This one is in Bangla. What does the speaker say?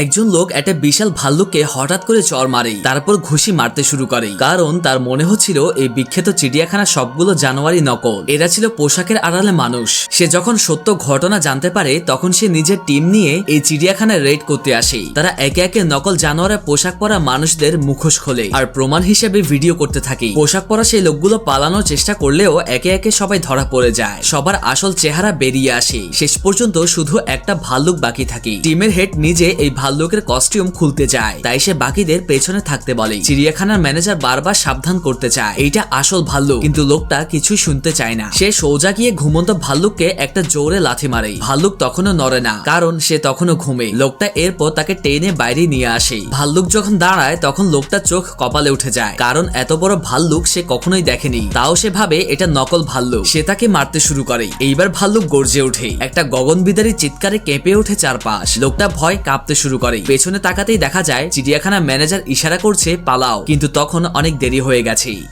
একজন লোক একটা বিশাল ভাল্লুককে হঠাৎ করে চর মারে তারপর ঘুষি মারতে শুরু করে কারণ তার মনে হচ্ছিল এই বিখ্যাত চিড়িয়াখানা সবগুলো জানোয়ারই নকল। এরা ছিল পোশাকের আড়ালে মানুষ। সে যখন সত্য ঘটনা জানতে পারে, তখন সে নিজের টিম নিয়ে এই চিড়িয়াখানায় রেড করতে আসে। তারা একে একে নকল জানোয়ারের পোশাক পরা মানুষদের মুখোশ খোলে আর প্রমাণ হিসেবে ভিডিও করতে থাকে। পোশাক পরা সেই লোকগুলো পালানোর চেষ্টা করলেও একে একে সবাই ধরা পড়ে যায়। সবার আসল চেহারা বেরিয়ে আসে। শেষ পর্যন্ত শুধু একটা ভাল্লুক বাকি থাকে। টিমের হেড নিজে এই ভাল্লুকের কস্টিউম খুলতে চায়। তাই সে বাকিদের পেছনে থাকতে বলে। চিড়িয়াখানার ম্যানেজার বারবার সাবধান করতে চায়। এইটা আসল ভাল্লুক। কিন্তু লোকটা কিছুই শুনতে চায় না। সে সোজা গিয়ে ঘুমন্ত ভাল্লুককে একটা জোরে লাথি মারে। ভাল্লুক তখনও নড়ে না, কারণ সে তখনও ঘুমে। লোকটা এরপর তাকে টেনে বাইরে নিয়ে আসে। ভাল্লুক যখন দাঁড়ায়, তখন লোকটার চোখ কপালে উঠে যায়। কারণ এত বড় ভাল্লুক সে কখনোই দেখেনি। তাও সে ভাবে এটা নকল ভাল্লুক। সে তাকে মারতে শুরু করে। এইবার ভাল্লুক গর্জে ওঠে। একটা গগনবিদারী চিৎকারে কেঁপে ওঠে চারপাশ। লোকটা ভয় কাঁপতে শুরু করে পেছনে তাকাতেই দেখা যায় চিড়িয়াখানা ম্যানেজার ইশারা করছে, পালাও। কিন্তু তখন অনেক দেরি হয়ে গেছে